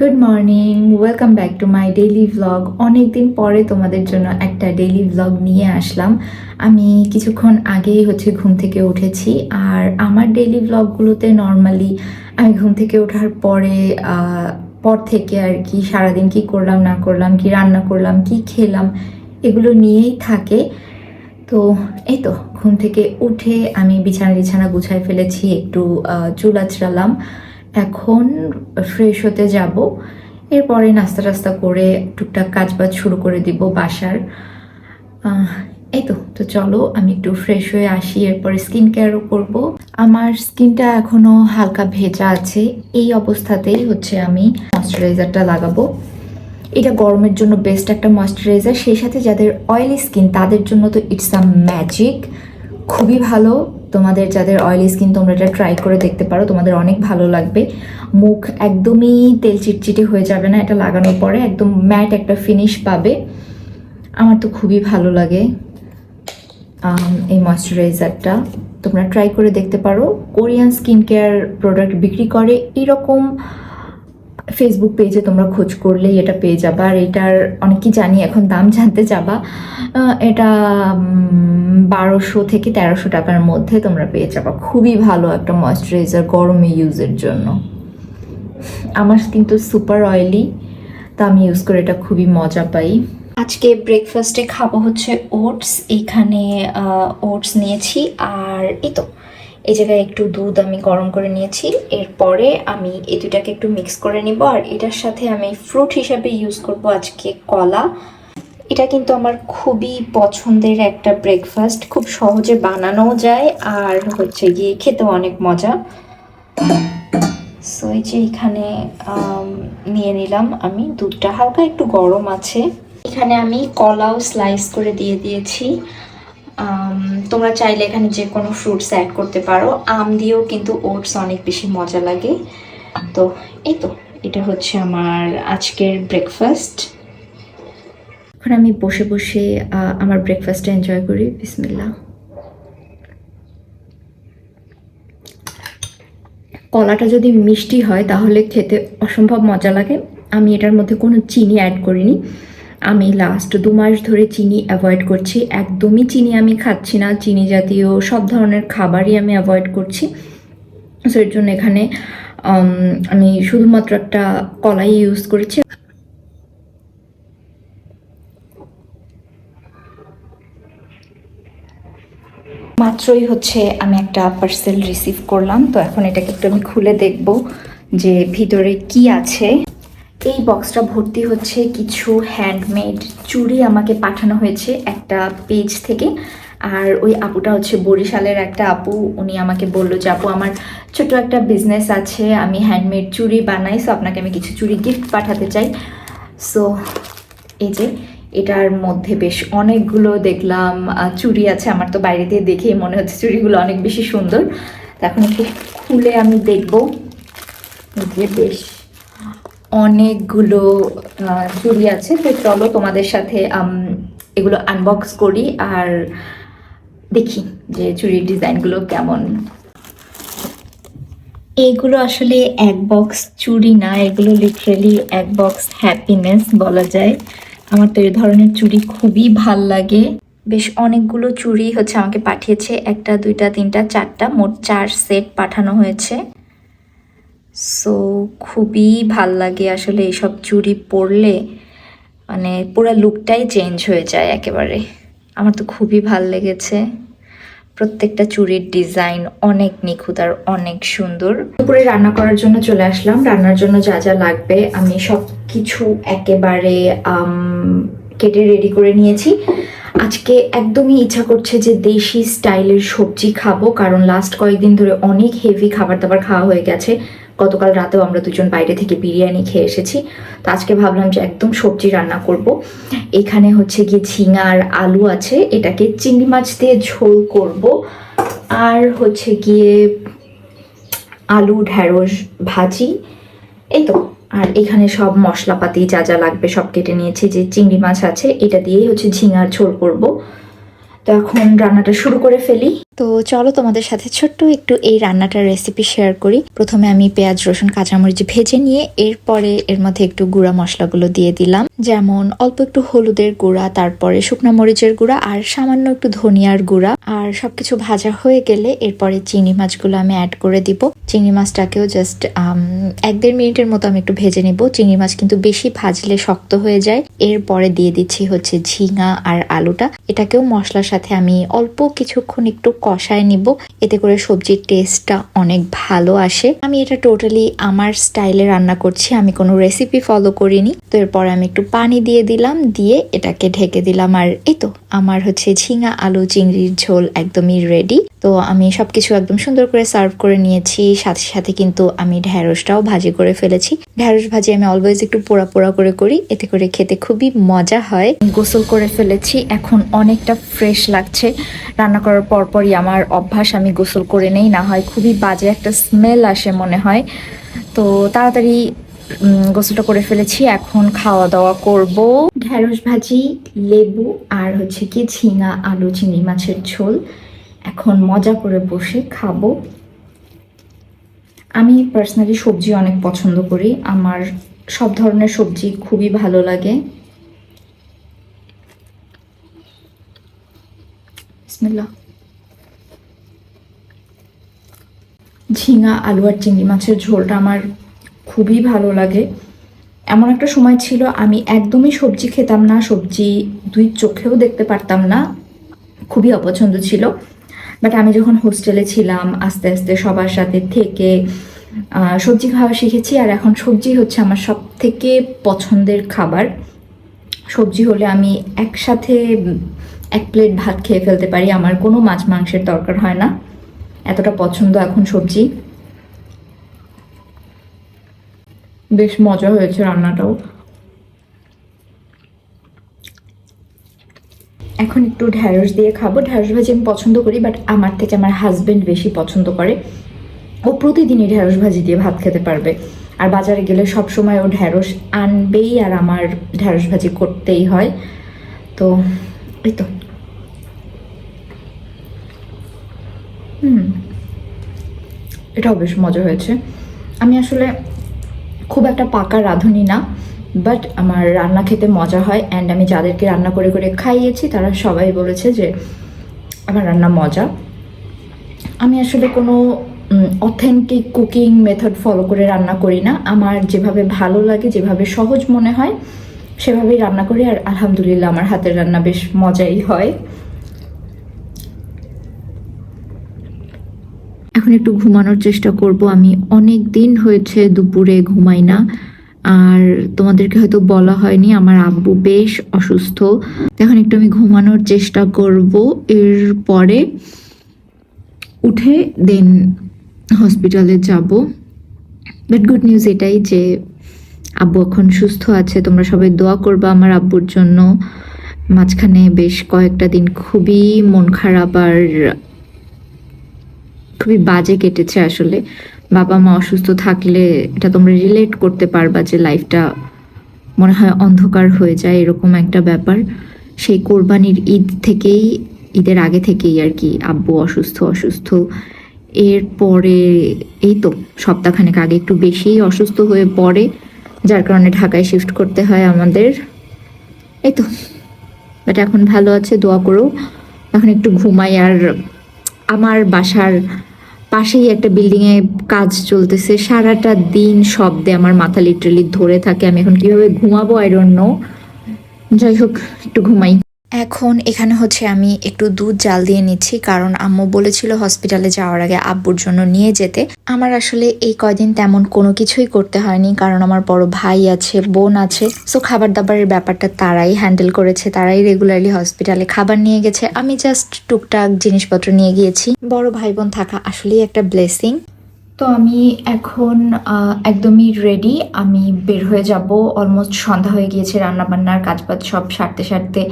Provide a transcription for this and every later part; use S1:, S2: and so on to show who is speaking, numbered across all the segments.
S1: Good morning welcome back to my daily vlog অনেক দিন পরে তোমাদের জন্য একটা ডেইলি ভ্লগ নিয়ে আসলাম। আমি কিছুক্ষণ আগেই হচ্ছে ঘুম থেকে উঠেছি। আর আমার ডেইলি ভ্লগগুলোতে নর্মালি আমি ঘুম থেকে ওঠার পরে পর থেকে আর কি সারাদিন কি করলাম, না করলাম, কি রান্না করলাম, কি খেলাম, এগুলো নিয়েই থাকে। তো এই তো, ঘুম থেকে উঠে আমি বিছানা বিছানা গুছাই ফেলেছি, একটু চুল আঁচড়ালাম। এখন ফ্রেশ হতে যাব। এরপরে নাস্তা টাস্তা করে টুকটাক কাজ বাজ শুরু করে দিব বাসার। এই তো তো চলো আমি একটু ফ্রেশ হয়ে আসি, এরপরে স্কিন কেয়ারও করব। আমার স্কিনটা এখনও হালকা ভেজা আছে, এই অবস্থাতেই হচ্ছে আমি ময়শ্চারাইজারটা লাগাবো। এটা গরমের জন্য বেস্ট একটা ময়শ্চারাইজার, সেই সাথে যাদের অয়েলি স্কিন তাদের জন্য তো ইটস আ ম্যাজিক খুবই ভালো। তোমাদের যাদের অয়েলি স্কিন তোমরা এটা ট্রাই করে দেখতে পারো, তোমাদের অনেক ভালো লাগবে। মুখ একদমই তেল চিটচিটে হয়ে যাবে না, এটা লাগানোর পরে একদম ম্যাট একটা ফিনিশ পাবে। আমার তো খুবই ভালো লাগে এই ময়শ্চারাইজারটা তোমরা ট্রাই করে দেখতে পারো। কোরিয়ান স্কিন কেয়ার প্রোডাক্ট বিক্রি করে এরকম ফেসবুক পেজে তোমরা খোঁজ করলেই এটা পেয়ে যাবা। আর এটার অনেকই জানি, এখন দাম জানতে যাবা। এটা বারোশো থেকে তেরোশো টাকার মধ্যে তোমরা পেয়ে যাবা। খুবই ভালো একটা ময়শ্চারাইজার গরমে ইউজের জন্য। আমার কিন্তু সুপার অয়েলি তা আমি ইউজ করে এটা খুবই মজা পাই। আজকে ব্রেকফাস্টে খাব হচ্ছে ওটস এখানে ওটস নিয়েছি। আর এই তো এই জায়গায় একটু দুধ আমি গরম করে নিয়েছি। এরপরে আমি এই দুটাকে একটু মিক্স করে নিব। আর এটার সাথে আমি ফ্রুট হিসাবে ইউজ করব আজকে কলা। এটা কিন্তু আমার খুবই পছন্দের একটা ব্রেকফাস্ট খুব সহজে বানানোও যায় আর হচ্ছে গিয়ে খেতেও অনেক মজা। সো এই যে এখানে নিয়ে নিলাম আমি। দুধটা হালকা একটু গরম আছে। এখানে আমি কলাও স্লাইস করে দিয়ে দিয়েছি। তোমরা চাইলে এখানে যে কোনো ফ্রুটস অ্যাড করতে পারো। আম দিয়েও কিন্তু ওটস অনেক বেশি মজা লাগে। তো এই তো, এটা হচ্ছে আমার আজকের ব্রেকফাস্ট এখন আমি বসে বসে আমার ব্রেকফাস্টটা এনজয় করি। বিসমিল্লা কলাটা যদি মিষ্টি হয়, তাহলে খেতে অসম্ভব মজা লাগে। আমি এটার মধ্যে কোনো চিনি অ্যাড করিনি। আমি লাস্ট দু মাস ধরে চিনি অ্যাভয়েড করছি। একদমই চিনি আমি খাচ্ছি না। চিনি জাতীয় সব ধরনের খাবারই আমি অ্যাভয়েড করছি। সো এর জন্য এখানে আমি শুধুমাত্র একটা কলাই ইউজ করেছি। মাত্রই হচ্ছে আমি একটা পার্সেল রিসিভ করলাম। তো এখন এটাকে একটু আমি খুলে দেখব যে ভিতরে কি আছে। এই বক্সটা ভর্তি হচ্ছে কিছু হ্যান্ডমেড চুড়ি আমাকে পাঠানো হয়েছে একটা পেজ থেকে। আর ওই আপুটা হচ্ছে বরিশালের একটা আপু, উনি আমাকে বলল যে, আপু, আমার ছোট একটা বিজনেস আছে, আমি হ্যান্ডমেড চুড়ি বানাই সো আপনাকে আমি কিছু চুড়ি গিফট পাঠাতে চাই। সো এই যে, এটার মধ্যে বেশ অনেকগুলো দেখলাম চুড়ি আছে, আমার তো বাইরে দিয়ে দেখেই মনে হচ্ছে চুড়িগুলো অনেক বেশি সুন্দর। এখন খুলে আমি দেখব। যে বেশ অনেকগুলো চুড়ি আছে। তো চলো তোমাদের সাথে এগুলো আনবক্স করি আর দেখি যে চুড়ির ডিজাইনগুলো কেমন। এগুলো আসলে এক বক্স চুড়ি না, এগুলো লিটারেলি এক বক্স হ্যাপিনেস বলা যায়। আমার তো এই ধরনের চুড়ি খুবই ভালো লাগে। বেশ অনেকগুলো চুড়ি হচ্ছে আমাকে পাঠিয়েছে, একটা, দুইটা, তিনটা, চারটা, মোট চার সেট পাঠানো হয়েছে। সো খুবই ভালো লাগে আসলে এইসব চুড়ি পরলে। মানে পুরো লুকটাই চেঞ্জ হয়ে যায় একেবারে। আমার তো খুবই ভালো লেগেছে। প্রত্যেকটা চুড়ির ডিজাইন অনেক নিখুঁত আর অনেক সুন্দর। দুপুরে রান্না করার জন্য চলে আসলাম। রান্নার জন্য যা যা লাগবে আমি সব কিছু একেবারে কেটে রেডি করে নিয়েছি। আজকে একদমই ইচ্ছা করছে যে দেশি স্টাইলের সবজি খাব, কারণ লাস্ট কয়েকদিন ধরে অনেক হেভি খাবার দাবার খাওয়া হয়ে গেছে। গতকাল রাতেও আমরা দুজন বাইরে থেকে বিরিয়ানি খেয়ে এসেছি। তো আজকে ভাবলাম যে একদম সবজি রান্না করব। এখানে হচ্ছে গিয়ে ঝিঙা আর আলু আছে, এটাকে চিংড়ি মাছ দিয়ে ঝোল করব। আর হচ্ছে গিয়ে আলু ঢ্যাঁড়স ভাজি, এই তো। আর এখানে সব মশলাপাতি যা যা লাগবে সব কেটে নিয়েছি, যে চিংড়ি মাছ আছে, এটা দিয়েই হচ্ছে ঝিঙার ঝোল করব। তো এখন রান্নাটা শুরু করে ফেলি। তো চলো তোমাদের সাথে ছোট্ট একটু এই রান্নাটার রেসিপি শেয়ার করি। প্রথমে আমি পেঁয়াজ, রসুন, কাঁচামরিচ ভেজে নিয়ে এরপরে এর মধ্যে একটু গুঁড়া মশলাগুলো দিয়ে দিলাম। যেমন অল্প একটু হলুদের গুঁড়া, তারপরে শুকনো মরিচের গুঁড়া আর সামান্য একটু ধনিয়ার গুঁড়া। আর সবকিছু ভাজা হয়ে গেলে এরপরে চিংড়ি মাছগুলো আমি অ্যাড করে দিব। চিংড়ি মাছটাকেও জাস্ট এক দেড় মিনিটের মতো আমি একটু ভেজে নিব। চিংড়ি মাছ কিন্তু বেশি ভাজলে শক্ত হয়ে যায়। এরপরে দিয়ে দিচ্ছি হচ্ছে ঝিঙা আর আলুটা। এটাকেও মশলার সাথে আমি অল্প কিছুক্ষণ একটু কষায় নিব। এতে করে সবজির টেস্টটা অনেক ভালো আসে। আমি এটা টোটালি আমার স্টাইলে রান্না করছি। আমি কোনো রেসিপি ফলো করিনি। তো এরপর আমি একটু পানি দিয়ে দিলাম। দিয়ে এটাকে ঢেকে দিলাম। আর এই তো, আমার হচ্ছে ঝিঙা, আলু, চিংড়ির ঝোল একদমই রেডি তো আমি সবকিছু একদম সুন্দর করে সার্ভ করে নিয়েছি। সাথে সাথে কিন্তু আমি ঢ্যাঁড়সটাও ভাজি করে ফেলেছি। ঢ্যাঁড়স ভাজি আমি অলওয়েজ একটু পোড়া পোড়া করে করি। এতে করে খেতে খুবই মজা হয়। গোসল করে ফেলেছি। এখন অনেকটা ফ্রেশ লাগছে। রান্না করার পরপরই আমার অভ্যাস আমি গোসল করে নেই, না হয় খুবই বাজে একটা স্মেল আসে মনে হয়। তো তাড়াতাড়ি গোসলটা করে ফেলেছি, এখন খাওয়া দাওয়া করব। ঢ্যাঁড়স ভাজি, লেবু আর হচ্ছে কি ঝিঙা, আলু, চিংড়ি মাছের ঝোল। এখন মজা করে বসে খাব। আমি পার্সোনালি সবজি অনেক পছন্দ করি। আমার সব ধরনের সবজি খুবই ভালো লাগে। বিসমিল্লাহ। ঝিঙা, আলু আর চিংড়ি মাছের ঝোলটা আমার খুবই ভালো লাগে। এমন একটা সময় ছিল, আমি একদমই সবজি খেতাম না, সবজি দুই চোখেও দেখতে পারতাম না, খুবই অপছন্দ ছিল। বাট আমি যখন হোস্টেলে ছিলাম, আস্তে আস্তে সবার সাথে থেকে সবজি খাওয়া শিখেছি, আর এখন সবজি হচ্ছে আমার সব থেকে পছন্দের খাবার। সবজি হলে আমি একসাথে, এক প্লেট ভাত খেয়ে ফেলতে পারি, আমার কোনো মাছ মাংসের দরকার হয় না। এতটা পছন্দ এখন সবজি। বেশ মজা হয়েছে রান্নাটাও। এখন একটু ঢ্যাঁড়স দিয়ে খাব। ঢ্যাঁড়স ভাজি আমি পছন্দ করি বাট আমার থেকে আমার হাজবেন্ড বেশি পছন্দ করে। ও প্রতিদিনই ঢ্যাঁড়স ভাজি দিয়ে ভাত খেতে পারবে। আর বাজারে গেলে সব সময় ও ঢ্যাঁড়স আনবেই আর আমার ঢ্যাঁড়স ভাজি করতেই হয়। তো, এই তো। হুম, এটাও বেশ মজা হয়েছে। আমি আসলে খুব একটা পাকা রাঁধুনি না বাট আমার রান্না খেতে মজা হয় অ্যান্ড আমি যাদেরকে রান্না করে করে খাইয়েছি তারা সবাই বলেছে যে আমার রান্না মজা। আমি আসলে কোনো অথেন্টিক কুকিং মেথড ফলো করে রান্না করি না। আমার যেভাবে ভালো লাগে, যেভাবে সহজ মনে হয়, সেভাবেই রান্না করি আর আলহামদুলিল্লাহ আমার হাতের রান্না বেশ মজাই হয়। এখন একটু ঘুমানোর চেষ্টা করব। আমি অনেক দিন হয়েছে দুপুরে ঘুমাই না। আর তোমাদেরকে হয়তো বলা হয়নি, আমার আব্বু বেশ অসুস্থ। এখন একটু আমি ঘুমানোর চেষ্টা করব। এরপরে উঠে দেন হসপিটালে যাব। বাট গুড নিউজ এটাই যে আব্বু এখন সুস্থ আছে, তোমরা সবাই দোয়া করবা আমার আব্বুর জন্য। মাঝখানে বেশ কয়েকটা দিন খুবই মন খারাপ আর খুবই বাজে কেটেছে আসলে। বাবা মা অসুস্থ থাকলে এটা তোমরা রিলেট করতে পারবা যে লাইফটা মনে হয় অন্ধকার হয়ে যায়, এরকম একটা ব্যাপার। সেই কোরবানির ঈদ থেকেই, ঈদের আগে থেকেই আর কি, আব্বু অসুস্থ অসুস্থ। এরপরে এই তো, সপ্তাহখানেক আগে একটু বেশিই অসুস্থ হয়ে পড়ে, যার কারণে ঢাকায় শিফট করতে হয় আমাদের। এই তো বাট এখন ভালো আছে, দোয়া করো। এখন একটু ঘুমাই আর আমার বাসার পাশেই একটা বিল্ডিংয়ে কাজ চলতেছে। সারাটা দিন শব্দে আমার মাথা লিটারেলি ধরে থাকে। আমি এখন কীভাবে ঘুমাবো? আই যাই হোক, একটু ঘুমাই। এখন এখানে হচ্ছে আমি একটু দুধ জাল দিয়ে নিচ্ছি, কারণ আম্মু বলেছিল হসপিটালে যাওয়ার আগে আব্বুর জন্য নিয়ে যেতে। আমার আসলে এই কয়দিন তেমন কোনো কিছুই করতে হয়নি, কারণ আমার বড় ভাই আছে, বোন আছে। সো খাবার দাবারের ব্যাপারটা তারাই হ্যান্ডেল করেছে, তারাই রেগুলারলি হসপিটালে খাবার নিয়ে গেছে। আমি জাস্ট টুকটাক জিনিসপত্র নিয়ে গিয়েছি। বড় ভাই বোন থাকা আসলেই একটা ব্লেসিং তো আমি এখন একদমই রেডি আমি বের হয়ে যাব। অলমোস্ট সন্ধ্যা হয়ে গিয়েছে রান্না বান্নার কাজ বাজ সব সারতে সারতে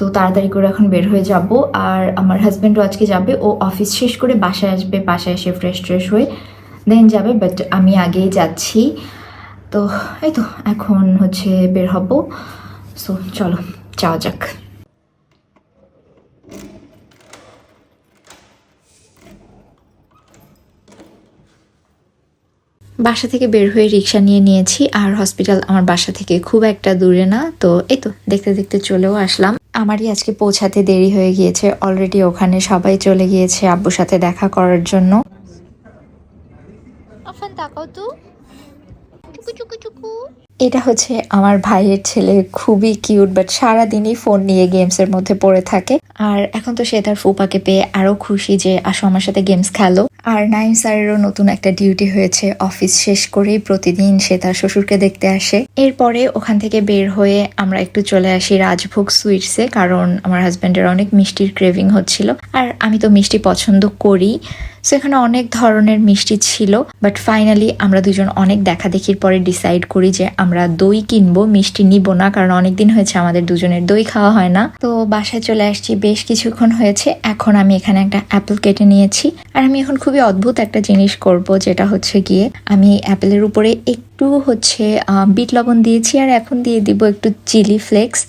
S1: তো তাড়াতাড়ি করে এখন বের হয়ে যাব। আর আমার হাজব্যান্ডও আজকে যাবে। ও অফিস শেষ করে বাসায় আসবে। বাসায় এসে ফ্রেশ ট্রেশ হয়ে দেন যাবে। বাট আমি আগেই যাচ্ছি। তো এই তো এখন হচ্ছে বের হব। সো চলো, যাওয়া যাক। বাসা থেকে বের হয়ে রিক্সা নিয়ে নিয়েছি। আর হসপিটাল আমার বাসা থেকে খুব একটা দূরে না। তো এই তো দেখতে দেখতে চলেও আসলাম। আমারই আজকে পৌঁছাতে দেরি হয়ে গিয়েছে। অলরেডি ওখানে সবাই চলে গিয়েছে আব্বুর সাথে দেখা করার জন্য। তাকাও তো। চুকু চুকু চুকু। এটা হচ্ছে আমার ভাইয়ের ছেলে, খুবই কিউট বাট সারাদিনই ফোন নিয়ে গেমসের মধ্যে পড়ে থাকে। আর এখন তো সে তার ফুপাকে পেয়ে আরও খুশি যে আসো আমার সাথে গেমস খেলো। আর নাইম স্যারেরও নতুন একটা ডিউটি হয়েছে অফিস শেষ করেই প্রতিদিন সে তার শ্বশুরকে দেখতে আসে। এরপরে ওখান থেকে বের হয়ে আমরা একটু চলে আসি রাজভোগ সুইটসে কারণ আমার হাজব্যান্ডের অনেক মিষ্টির ক্রেভিং হচ্ছিল। আর আমি তো মিষ্টি পছন্দ করি সো এখানে অনেক ধরনের মিষ্টি ছিল। বাট ফাইনালি আমরা দুজন অনেক দেখা দেখির পরে ডিসাইড করি যে আমরা দই কিনবো, মিষ্টি নিব না, কারণ অনেক দিন হয়েছে আমাদের দুজনের দই খাওয়া হয় না। তো বাসায় চলে আসছি, বেশ কিছুক্ষণ হয়েছে, এখন আমি এখানে একটা অ্যাপেল কেটে নিয়েছি। আর আমি এখন খুবই অদ্ভুত একটা জিনিস করব, যেটা হচ্ছে গিয়ে আমি অ্যাপেলের উপরে একটু হচ্ছে বিট লবণ দিয়েছি, আর এখন দিয়ে দিব একটু চিলি ফ্লেক্স।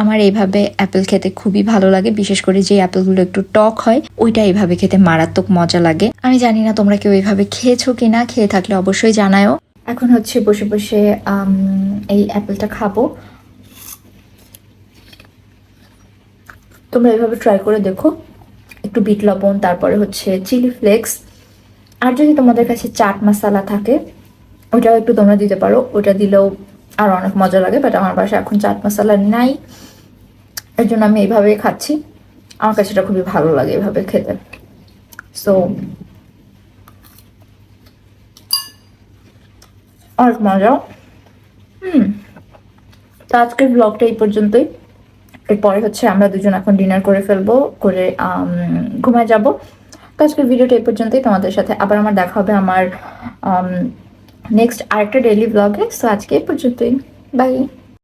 S1: আমার এইভাবে অ্যাপেল খেতে খুবই ভালো লাগে, বিশেষ করে যে অ্যাপেলগুলো একটু টক হয়, ওইটা এইভাবে খেতে মারাত্মক মজা লাগে। আমি জানি না তোমরা কেউ এইভাবে খেয়েছো কিনা, খেয়ে থাকলে অবশ্যই জানায়ও। এখন হচ্ছে বসে বসে এই অ্যাপেলটা খাব। তোমরা এইভাবে ট্রাই করে দেখো। একটু বিট লবণ, তারপরে হচ্ছে চিলি ফ্লেক্স। আর যদি তোমাদের কাছে চাট মশলা থাকে, ওটাও একটু তোমরা দিতে পারো। ওটা দিলেও আর অনেক মজা লাগে বাট আমার বাসায় এখন চাট মশলা নাই। এর জন্য আমি এইভাবেই খাচ্ছি। আমার কাছে এটা খুবই ভালো লাগে এভাবে খেতে। সো অনেক মজা হুম। তো আজকের ব্লগটা এই পর্যন্তই। এরপরে হচ্ছে আমরা দুজন এখন ডিনার করে ফেলব, করে ঘুমায় যাব। তো আজকের ভিডিওটা এই পর্যন্তই। তোমাদের সাথে আবার আমার দেখা হবে আমার নেক্সট আরেকটা ডেইলি ব্লগে সো আজকে এই পর্যন্তই। বাই